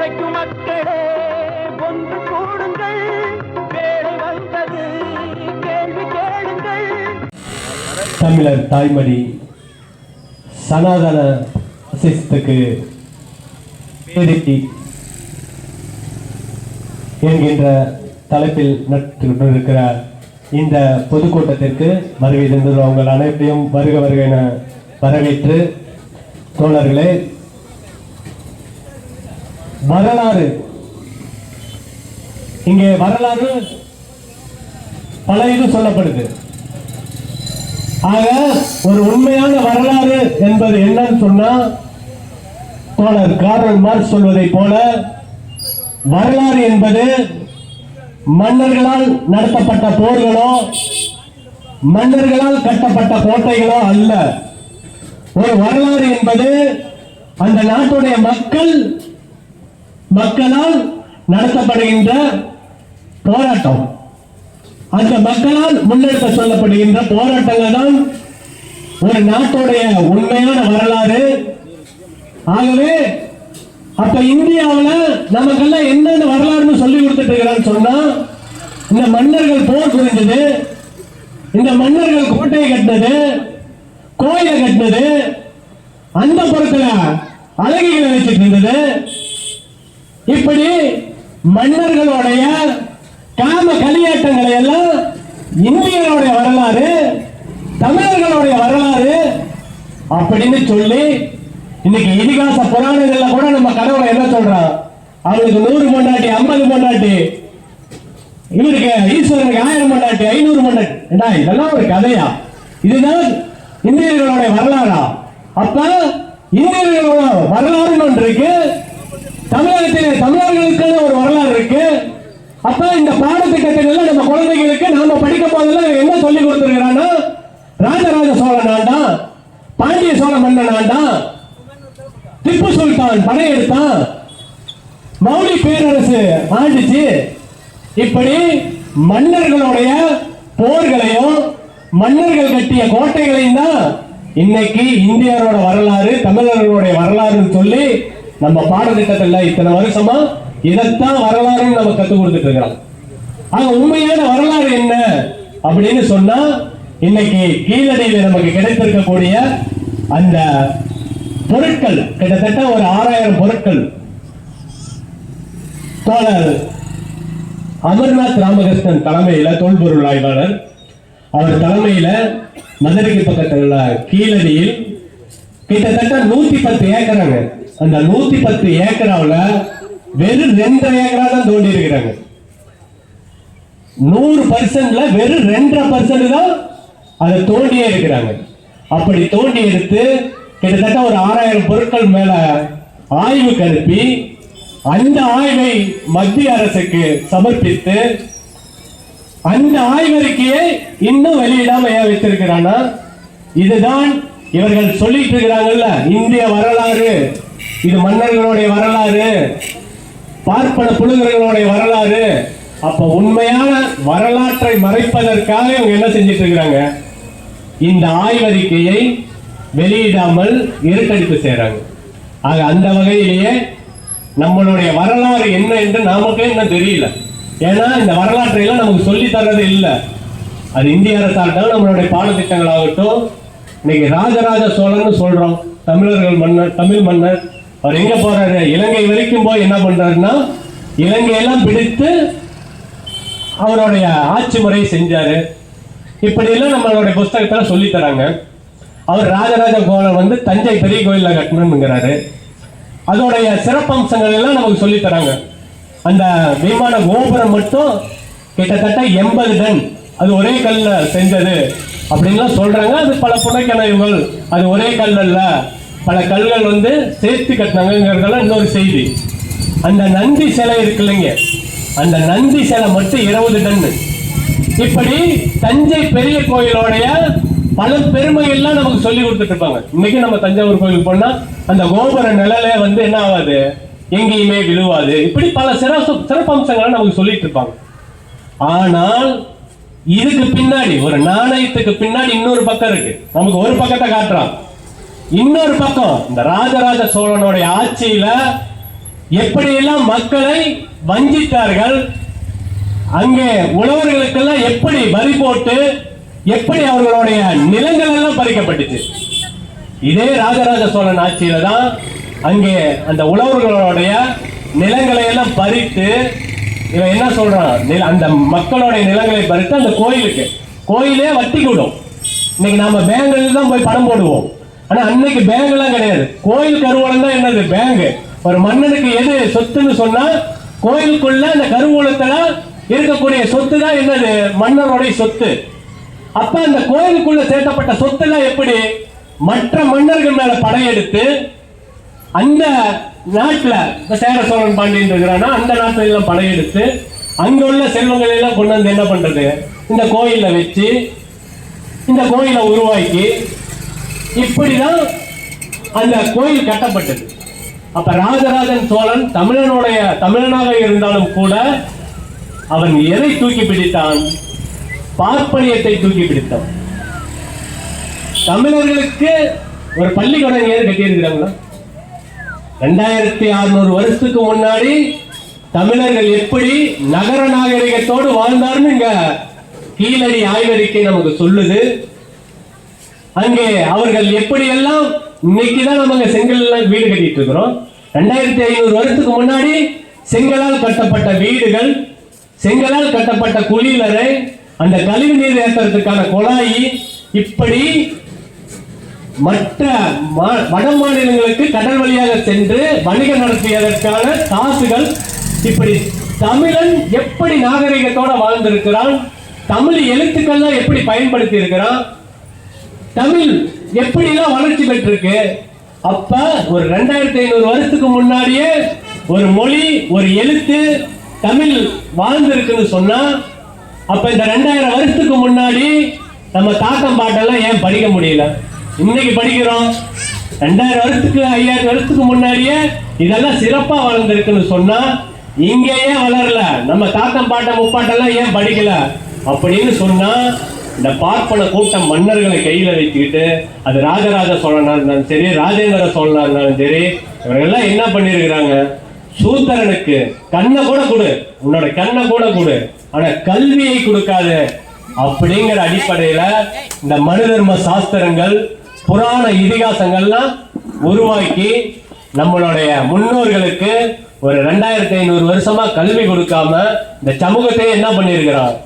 உழைக்கும் மக்களே ஒன்று கூடுங்கள். வேலை வந்தது கேள்வி கேளுங்கள். தமிழர் தாய்மொழி சனாதன அசிஸ்துக்கு பேரிட்டி என்கின்ற தலைப்பில் நடத்தி இந்த பொதுக்கூட்டத்திற்கு வருகை தந்துள்ள உங்கள் அனைத்தையும் வருக வருக என வரவேற்று தோழர்களே வரலாறு. இங்கே வரலாறு பல இது சொல்லப்படுது. ஆக ஒரு உண்மையான வரலாறு என்பது என்னன்னு சொன்னா தோழர் கார்ல் மார்க் சொல்வதை போல வரலாறு என்பது மன்னர்களால் நடத்தப்பட்ட போர்களோ மன்னர்களால் கட்டப்பட்ட கோட்டைகளோ அல்ல. ஒரு வரலாறு என்பது அந்த நாட்டுடைய மக்கள் மக்களால் நடத்தப்படுகின்ற போராட்டம். அந்த மக்களால் முன்னெடுக்க சொல்லப்படுகின்ற போராட்டங்கள் தான் ஒரு நாட்டுடைய உண்மையான வரலாறு. ஆகவே அப்ப இந்தியாவில் நமக்கெல்லாம் என்னென்ன வரலாறுன்னு சொல்லி கொடுத்துட்டு இருக்கிறான்னு சொன்னா இந்த மன்னர்கள் போர் புரிஞ்சது இந்த மன்னர்கள் கோட்டையை கட்டினது கோயிலை கட்டினது அந்த பொருட்களை அழகிகளை வச்சுட்டு இருந்தது. இப்படி மன்னர்களுடைய காம களியாட்டங்களை எல்லாம் இந்தியர்களுடைய வரலாறு தமிழர்களுடைய வரலாறு அப்படின்னு சொல்லி இன்னைக்கு இதிகாச புராணங்கள்ல கூட நம்ம கடவுளை என்ன சொல்றோம் அவனுக்கு நூறு மண்டாட்டி ஐம்பது மண்டாட்டி இவருக்கு ஈஸ்வரனுக்கு ஆயிரம் மண்டாட்டி ஐநூறு பொண்டாட்டி இதெல்லாம் ஒரு கதையா? இதுதான் இந்தியர்களுடைய வரலாறா? அப்ப இந்தியர்களோட வரலாறுன்னு ஒன்று இருக்கு. தமிழகத்திலே தமிழர்களுக்கு ஒரு வரலாறு இருக்கு. அப்ப இந்த பாடத்திட்டத்தில நம்ம குழந்தைகளுக்கு நாம படிக்கும் போதெல்லாம் என்ன சொல்லி கொடுத்துருக்கிறான்னா ராஜராஜ சோழன் ஆண்டான் பாண்டிய சோழ மன்னன் ஆண்டான் திப்பு சுல்தான் படையெடுத்தான் மௌலி பேரரசு ஆண்டுச்சு. இப்படி மன்னர்களுடைய போர்களையும் மன்னர்கள் கட்டிய கோட்டைகளையும் தான் இன்னைக்கு இந்தியரோட வரலாறு தமிழர்களுடைய வரலாறுன்னு சொல்லி நம்ம பாடத்திட்டத்தில் இத்தனை வருஷமா இதைத்தான் வரலாறுன்னு நம்ம கற்றுக் கொடுத்துட்டு இருக்கிறோம் ஆக உண்மையான வரலாறு என்ன அப்படின்னு சொன்னா இன்னைக்கு கீழடியில் நமக்கு கிடைத்திருக்கக்கூடிய அந்த பொருட்கள் கிட்டத்தட்ட ஒரு ஆறாயிரம் பொருட்கள். தோழர் அமர்நாத் ராமகிருஷ்ணன் தலைமையில தொல்பொருள் ஆய்வாளர். அவர் தலைமையில மதுரைக்கு பக்கத்தில் உள்ள கீழடியில் கிட்டத்தட்ட நூத்தி பத்து ஏக்கராங்க. அந்த நூத்தி பத்து ஏக்கராவுல வெறும் ரெண்டரை ஏக்கரா தான் தோண்டி இருக்கிறாங்க நூறு பர்சன்ட்ல வெறும் ரெண்டரை பர்சன்ட் தான் அதை தோண்டியே இருக்கிறாங்க. அப்படி தோண்டி எடுத்து கிட்டத்தட்ட ஒரு ஆறாயிரம் பொருட்கள் மேல ஆய்வு கருப்பி அந்த ஆய்வை மத்திய அரசுக்கு சமர்ப்பித்து அந்த ஆய்வறிக்கையை இன்னும் வெளியிடாம ஏன் வைத்திருக்கிறான்னா இதுதான் இவர்கள் சொல்லிட்டு இருக்கிறாங்கல்ல இந்திய வரலாறு இது மன்னர்களுடைய வரலாறு பார்ப்பன புழுங்கர்களுடைய வரலாறு அப்ப உண்மையான வரலாற்றை மறைப்பதற்காக இவங்க என்ன செஞ்சிட்டு இருக்கிறாங்க? இந்த ஆய்வறிக்கையை வெளியிடாமல் இருட்டடிப்பு செய்யறாங்க ஆக அந்த வகையிலேயே நம்மளுடைய வரலாறு என்ன என்று நமக்கே இன்னும் தெரியல. ஏன்னா இந்த வரலாற்றை எல்லாம் நமக்கு சொல்லி தர்றது இல்லை. அது இந்திய அரசாகட்டும் நம்மளுடைய பாடத்திட்டங்களாகட்டும் இன்னைக்கு ராஜராஜ சோழன்னு சொல்றோம். தமிழர்கள் மன்னர் தமிழ் மன்னர். அவர் எங்க போறாரு? இலங்கை வரைக்கும் போய் என்ன பண்றாருன்னா இலங்கையெல்லாம் பிடித்து அவருடைய ஆட்சி முறையை செஞ்சாரு. இப்படி எல்லாம் நம்மளுடைய புஸ்தகத்துல சொல்லி தராங்க. அவர் ராஜராஜ சோழன் வந்து தஞ்சை பெரிய கோயிலில் கட்டணுங்கிறாரு அதோடைய சிறப்பம்சங்கள் எல்லாம் நமக்கு சொல்லி தராங்க. அந்த விமான கோபுரம் மட்டும் கிட்டத்தட்ட எண்பது டன். அது ஒரே கல்ல செஞ்சது. அப்படின்லாம் சொல்றாங்க. அது பல புனைக்கணவுகள் அது ஒரே கல் அல்ல. பல கல்கள் வந்து சேர்த்து கட்டினாங்கிறதெல்லாம் இன்னொரு செய்தி. அந்த நந்தி சிலை இருக்கு இல்லைங்க. அந்த நந்தி சிலை மட்டும் இருபது டன்னு இப்படி தஞ்சை பெரிய கோயிலோடைய பல பெருமைகள்லாம் நமக்கு சொல்லி கொடுத்துட்டு இருப்பாங்க. இன்னைக்கு நம்ம தஞ்சாவூர் கோயிலுக்கு போனா அந்த கோபுர நிழலே வந்து என்ன ஆகாது? எங்கேயுமே விழுவாது. இப்படி பல சிறப்பு சிறப்பம்சங்களை நமக்கு சொல்லிட்டு இருப்பாங்க. ஆனால் இதுக்கு பின்னாடி ஒரு நாணயத்துக்கு பின்னாடி இன்னொரு பக்கம் இருக்கு. நமக்கு ஒரு பக்கத்தை காட்டுறான். இன்னொரு பக்கம் இந்த ராஜராஜ சோழனுடைய ஆட்சியில எப்படியெல்லாம் மக்களை வஞ்சித்தார்கள் அங்கே உழவர்களுக்கெல்லாம் எப்படி வரி போட்டு எப்படி அவர்களுடைய நிலங்கள் எல்லாம் பறிக்கப்பட்டுச்சு. இதே ராஜராஜ சோழன் ஆட்சியில தான் அங்கே அந்த உழவர்களுடைய நிலங்களை எல்லாம் பறித்து இவன் என்ன சொல்றான்? நில- அந்த மக்களுடைய நிலங்களை பறித்து அந்த கோயிலுக்கு. கோயிலே வட்டி கூடும். இன்னைக்கு நாம பேங்க்ல தான் போய் பணம் போடுவோம். ஆனா அன்னைக்கு பேங்க் எல்லாம் கிடையாது. கோயில் கருவூலம் தான் என்னது? பேங்க். ஒரு மன்னனுக்கு எது சொத்துன்னு சொன்னா கோயிலுக்குள்ள அந்த கருவூலத்துல இருக்கக்கூடிய சொத்து தான் என்னது? மன்னருடைய சொத்து. அப்ப அந்த கோயிலுக்குள்ள சேர்க்கப்பட்ட சொத்தெல்லாம் எப்படி? மற்ற மன்னர்கள் மேல படையெடுத்து அந்த நாட்டில் இப்போ சேர சோழன் பாண்டியன் இருக்கிறான்னா அந்த நாட்டுல எல்லாம் படையெடுத்து அங்கே உள்ள செல்வங்களை எல்லாம் கொண்டு வந்து என்ன பண்றது? இந்த கோயிலில் வச்சு இந்த கோயிலை உருவாக்கி இப்படிதான் அந்த கோயில் கட்டப்பட்டது. அப்ப ராஜராஜன் சோழன் தமிழனுடைய தமிழனாக இருந்தாலும் கூட அவன் எதை தூக்கி பிடித்தான்? பார்ப்பனியத்தை தூக்கி பிடித்தான். தமிழர்களுக்கு ஒரு பள்ளிக்கூடம் ஏன் கட்டியிருக்கிறாங்களா ரெண்டாயிரத்தி அறுநூறு வருஷத்துக்கு முன்னாடி தமிழர்கள் எப்படி நகர நாகரிகத்தோடு வாழ்ந்தார்னு இங்க கீழடி ஆய்வறிக்கை நமக்கு சொல்லுது. அங்கே அவர்கள் எப்படியெல்லாம் இன்னைக்கு தான் நம்ம செங்கல்ல வீடு கட்டிட்டு இருக்கிறோம் ரெண்டாயிரத்தி ஐநூறு வருஷத்துக்கு முன்னாடி செங்கலால் கட்டப்பட்ட வீடுகள் செங்கலால் கட்டப்பட்ட குளியலறை அந்த கழிவு நீர் ஏற்றுறதுக்கான குழாயி இப்படி மற்ற மா- வட மாநிலங்களுக்கு கடல் வழியாக சென்று வணிகம் நடத்தியதற்கான காசுகள் இப்படி தமிழன் எப்படி நாகரிகத்தோட வாழ்ந்திருக்கிறான்? தமிழ் எழுத்துக்கள்லாம் எப்படி பயன்படுத்தி இருக்கிறான் தமிழ் எப்படிலாம் வளர்ச்சி பெற்றிருக்கு? அப்ப ஒரு ரெண்டாயிரத்தி ஐநூறு வருஷத்துக்கு முன்னாடியே ஒரு மொழி ஒரு எழுத்து தமிழ் வாழ்ந்திருக்குன்னு சொன்னா அப்ப இந்த ரெண்டாயிரம் வருஷத்துக்கு முன்னாடி நம்ம தாக்கம் பாட்டெல்லாம் ஏன் படிக்க முடியல? இன்னைக்கு படிக்கிறோம். ரெண்டாயிரம் வருஷத்துக்கு ஐயாயிரம் வருஷத்துக்கு முன்னாடியே இதெல்லாம் சிறப்பா வளர்ந்துருக்குன்னு சொன்னா இங்கேயே வளரல. நம்ம தாத்தம் பாட்ட முப்பாட்டெல்லாம் ஏன் படிக்கல? அப்படின்னு சொன்னா இந்த பார்ப்பன கூட்டம் மன்னர்களை கையில வைத்துக்கிட்டு அது ராஜராஜ சோழனா இருந்தாலும் சரி ராஜேந்திர சோழனா இருந்தாலும் சரி இவரெல்லாம் என்ன பண்ணிருக்கிறாங்க சூத்திரனுக்கு கண்ணை கூட கொடு. உன்னோட கண்ணை கூட கொடு. ஆனா கல்வியை கொடுக்காது. அப்படிங்கிற அடிப்படையில இந்த மனு தர்ம சாஸ்திரங்கள் புராண இதிகாசங்கள்லாம் உருவாக்கி நம்மளுடைய முன்னோர்களுக்கு ஒரு ரெண்டாயிரத்தி ஐநூறு வருஷமா கல்வி கொடுக்காம இந்த சமூகத்தையே என்ன பண்ணியிருக்கிறார்?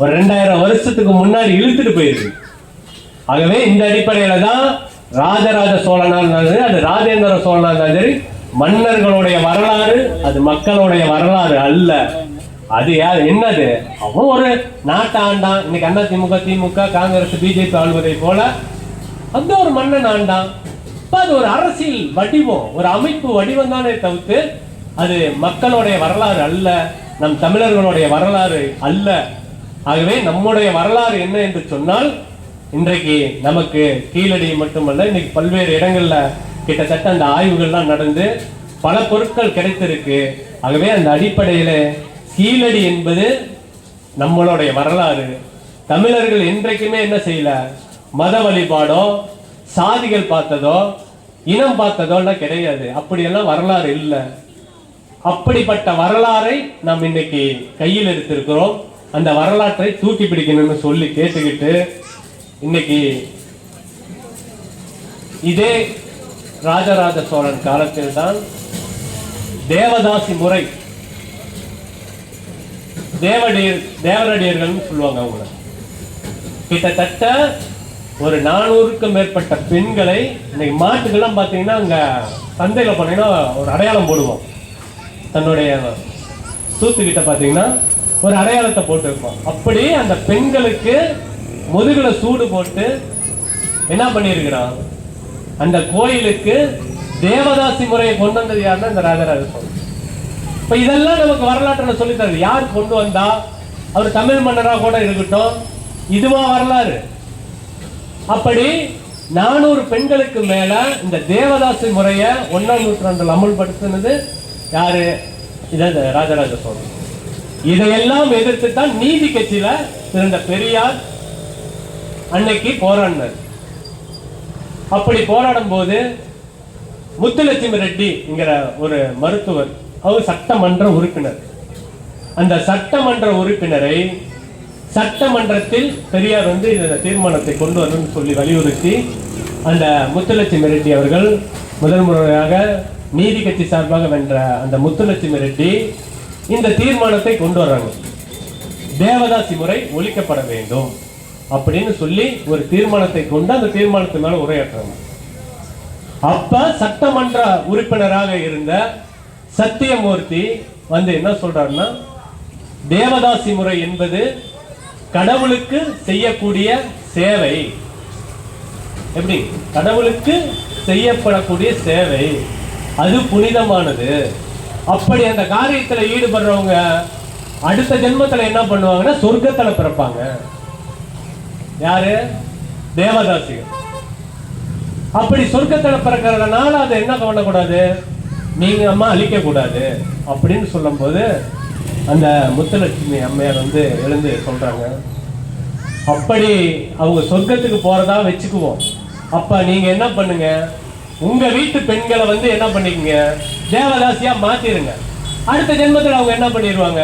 ஒரு ரெண்டாயிரம் வருஷத்துக்கு முன்னாடி இழுத்துட்டு போயிருக்கு. ஆகவே இந்த அடிப்படையில தான் ராஜராஜ சோழனா இருந்தாலும் சரி அது ராஜேந்திர சோழனா இருந்தாலும் சரி மன்னர்களுடைய வரலாறு அது மக்களுடைய வரலாறு அல்ல. அது யார் என்னது? அவன் ஒரு நாட்டை ஆண்டான் இன்னைக்கு அண்ணா திமுக திமுக காங்கிரஸ் பிஜேபி ஆளுவதை போல அந்த ஒரு மன்னன் ஆண்டான். இப்ப அது ஒரு அரசியல் வடிவம் ஒரு அமைப்பு வடிவம் தானே தவிர்த்து அது மக்களுடைய வரலாறு அல்ல நம் தமிழர்களுடைய வரலாறு அல்ல. ஆகவே நம்முடைய வரலாறு என்ன என்று சொன்னால் இன்றைக்கு நமக்கு கீழடி மட்டுமல்ல இன்னைக்கு பல்வேறு இடங்கள்ல கிட்டத்தட்ட அந்த ஆய்வுகள்லாம் நடந்து பல பொருட்கள் கிடைத்திருக்கு. ஆகவே அந்த அடிப்படையில் கீழடி என்பது நம்மளுடைய வரலாறு. தமிழர்கள் என்றைக்குமே என்ன செய்யல? மத வழிபாடோ சாதிகள் பார்த்ததோ இனம் பார்த்ததோலாம் கிடையாது. அப்படியெல்லாம் வரலாறு இல்லை. அப்படிப்பட்ட வரலாறை நாம் இன்னைக்கு கையில் எடுத்திருக்கிறோம். அந்த வரலாற்றை தூக்கி பிடிக்கணும்னு சொல்லி கேட்டுக்கிட்டு இன்னைக்கு இதே ராஜராஜ சோழன் காலத்தில் தான் தேவதாசி முறை தேவடியர் தேவரடியர்கள்னு சொல்லுவாங்க அவங்கள. கிட்டத்தட்ட ஒரு நானூறுக்கும் மேற்பட்ட பெண்களை இன்னைக்கு மாட்டுக்கெல்லாம் பார்த்தீங்கன்னா அங்கே சந்தையில் போனீங்கன்னா ஒரு அடையாளம் போடுவோம். தன்னுடைய சூத்துக்கிட்ட பார்த்தீங்கன்னா ஒரு அடையாளத்தை போட்டு வைப்போம் அப்படி அந்த பெண்களுக்கு முதுகில் சூடு போட்டு என்ன பண்ணியிருக்கிறான் அந்த கோயிலுக்கு தேவதாசி முறையை கொண்டு வந்தது யாருன்னா இந்த ராஜராஜ சோழன் இப்போ இதெல்லாம் நமக்கு வரலாற்றில் சொல்லி யார் கொண்டு வந்தா? அவர் தமிழ் மன்னராக கூட இருக்கட்டும். இதுவா வரலாறு. அப்படி நானூறு பெண்களுக்கு மேல இந்த தேவதாசி முறைய ஒன்னாம் நூற்றாண்டில் அமுல்படுத்தினது யாரு? இதான் இந்த ராஜராஜ சோழன். இதையெல்லாம் எதிர்த்து தான் நீதி கட்சியில இருந்த பெரியார் அன்னைக்கு போராடினார். அப்படி போராடும் போது முத்துலட்சுமி ரெட்டி என்கிற ஒரு மருத்துவர் அவர் சட்டமன்ற உறுப்பினர். அந்த சட்டமன்ற உறுப்பினரை சட்டமன்றத்தில் பெரியார் வந்து இந்த தீர்மானத்தை கொண்டு வரணும்னு சொல்லி வலியுறுத்தி அந்த முத்துலட்சுமி ரெட்டி அவர்கள் முதல் முறையாக நீதி கட்சி சார்பாக வென்ற அந்த முத்துலட்சுமி ரெட்டி இந்த தீர்மானத்தை கொண்டு வர்றாங்க. தேவதாசி முறை ஒழிக்கப்பட வேண்டும் அப்படின்னு சொல்லி ஒரு தீர்மானத்தை கொண்டு அந்த தீர்மானத்து மேல உரையாற்றுறாங்க. அப்ப சட்டமன்ற உறுப்பினராக இருந்த சத்தியமூர்த்தி வந்து என்ன சொல்றாருன்னா தேவதாசி முறை என்பது கடவுளுக்கு செய்யக்கூடிய சேவை. எப்படி? கடவுளுக்கு செய்யப்படக்கூடிய சேவை. அது புனிதமானது. அப்படி அந்த காரியத்துல ஈடுபடுறவங்க அடுத்த ஜென்மத்துல என்ன பண்ணுவாங்கன்னா சொர்க்கத்தில் பிறப்பாங்க. யாரு? தேவதாசிகள். அப்படி சொர்க்கத்தில் பிறக்கிறதுனால அதை என்ன பண்ணக்கூடாது? நீங்க அம்மா அழிக்க கூடாது அப்படின்னு சொல்லும்போது அந்த முத்துலட்சுமி அம்மையார் வந்து எழுந்து சொல்கிறாங்க அப்படி அவங்க சொர்க்கத்துக்கு போகிறதா வச்சுக்குவோம். அப்போ நீங்கள் என்ன பண்ணுங்க? உங்கள் வீட்டு பெண்களை வந்து என்ன பண்ணிக்கங்க? தேவதாசியாக மாற்றிடுங்க அடுத்த ஜென்மத்தில் அவங்க என்ன பண்ணிடுவாங்க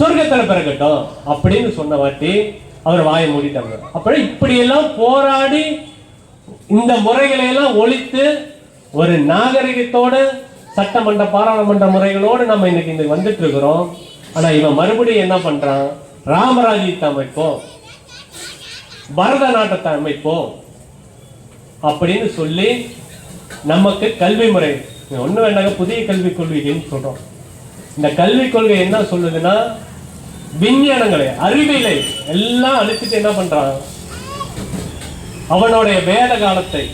சொர்க்கத்தில் பிறக்கட்டும் அப்படின்னு சொன்ன வாட்டி அவர் வாயை மூடிட்டாங்க. அப்படி இப்படியெல்லாம் போராடி இந்த முறைகளை எல்லாம் ஒழித்து ஒரு நாகரிகத்தோட சட்டமன்ற பாராளுமன்ற முறைகளோடு நம்ம இன்னைக்கு இந்த வந்துட்டு இருக்கிறோம் ஆனா இவன் மறுபடியும் என்ன பண்றான்? ராமராஜ்யத்தை அமைப்போம். பரதநாட்டத்தை அமைப்போம். அப்படின்னு சொல்லி நமக்கு கல்வி முறை ஒண்ணு வேண்டாங்க புதிய கல்விக் கொள்கைன்னு சொல்றோம். இந்த கல்விக் கொள்கை என்ன சொல்லுதுன்னா விஞ்ஞானங்களை அறிவியலை எல்லாம் அழிச்சிட்டு என்ன பண்றான்? அவனுடைய வேத காலத்தை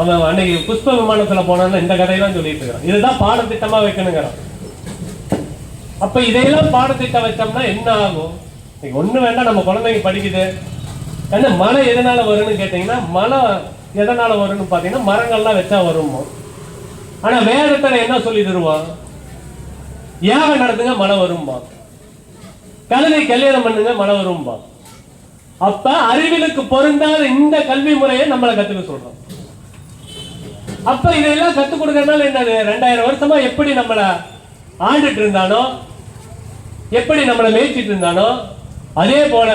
அவன் அன்னைக்கு புஷ்ப விமானத்துல போனான்னு இந்த கதையெல்லாம் சொல்லிட்டு இருக்கிறான். இதுதான் பாடத்திட்டமா வைக்கணுங்கிறான். அப்ப இதையெல்லாம் பாடத்திட்டம் வச்சோம்னா என்ன ஆகும்? இன்னைக்கு ஒண்ணு வேண்டாம் நம்ம குழந்தைங்க படிக்குது. ஏன்னா மழை எதனால வரும்னு கேட்டீங்கன்னா மழை எதனால வரும்னு பாத்தீங்கன்னா மரங்கள்லாம் வச்சா வருமோ ஆனா வேதத்துல என்ன சொல்லி தருவான்? யாகம் நடத்துங்க மழை வரும்பா கழுதை கல்யாணம் பண்ணுங்க மழை வரும்பா அப்ப அறிவியலுக்கு பொருந்தாத இந்த கல்வி முறையை நம்மளை கத்துக்க சொல்றோம் அப்ப இதெல்லாம் கத்துக் கொடுக்கறதுனால என்னது? ரெண்டாயிரம் வருஷமா எப்படி நம்மள ஆண்டுட்டு இருந்தானோ எப்படி நம்மளை மேய்ச்சிட்டு இருந்தானோ அதே போல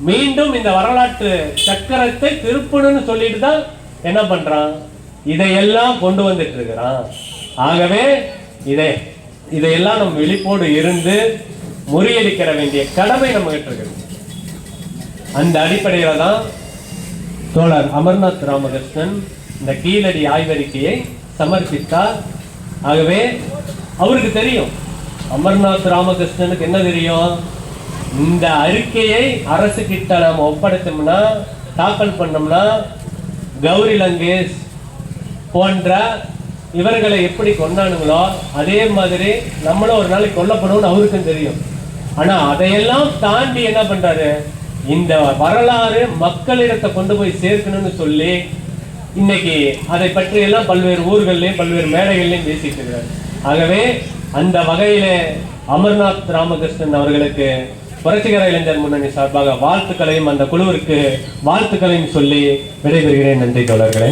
மீண்டும் இந்த வரலாற்று சக்கரத்தை திருப்பணும்னு சொல்லிட்டு தான் என்ன பண்றான்? இதையெல்லாம் கொண்டு வந்துட்டு இருக்கிறான். ஆகவே இதை இதையெல்லாம் நம்ம விழிப்போடு இருந்து முறியடிக்கிற வேண்டிய கடமை நம்ம கிட்ட அந்த அடிப்படையில தான் தோழர் அமர்நாத் ராமகிருஷ்ணன் இந்த கீழடி ஆய்வறிக்கையை சமர்ப்பித்தார். ஆகவே அவருக்கு தெரியும். அமர்நாத் ராமகிருஷ்ணனுக்கு என்ன தெரியும்? இந்த அறிக்கையை அரசு கிட்ட நாம ஒப்படைத்தோம்னா தாக்கல் பண்ணோம்னா கௌரி லங்கேஷ் போன்ற இவர்களை எப்படி கொண்டானுங்களோ அதே மாதிரி நம்மளும் ஒரு நாளைக்கு கொல்லப்படும்னு அவருக்கும் தெரியும். ஆனா அதையெல்லாம் தாண்டி என்ன பண்றாரு? இந்த வரலாறு மக்களிடத்தை கொண்டு போய் சேர்க்கணும்னு சொல்லி இன்னைக்கு அதை பற்றி எல்லாம் பல்வேறு ஊர்கள்லையும் பல்வேறு மேடைகள்லையும் பேசிட்டு இருக்கிறார். ஆகவே அந்த வகையிலே அமர்நாத் ராமகிருஷ்ணன் அவர்களுக்கு புரட்சிகர இளைஞர் முன்னணி சார்பாக வாழ்த்துக்களையும் அந்த குழுவிற்கு வாழ்த்துக்களையும் சொல்லி விடைபெறுகிறேன். நன்றி தோழர்களே.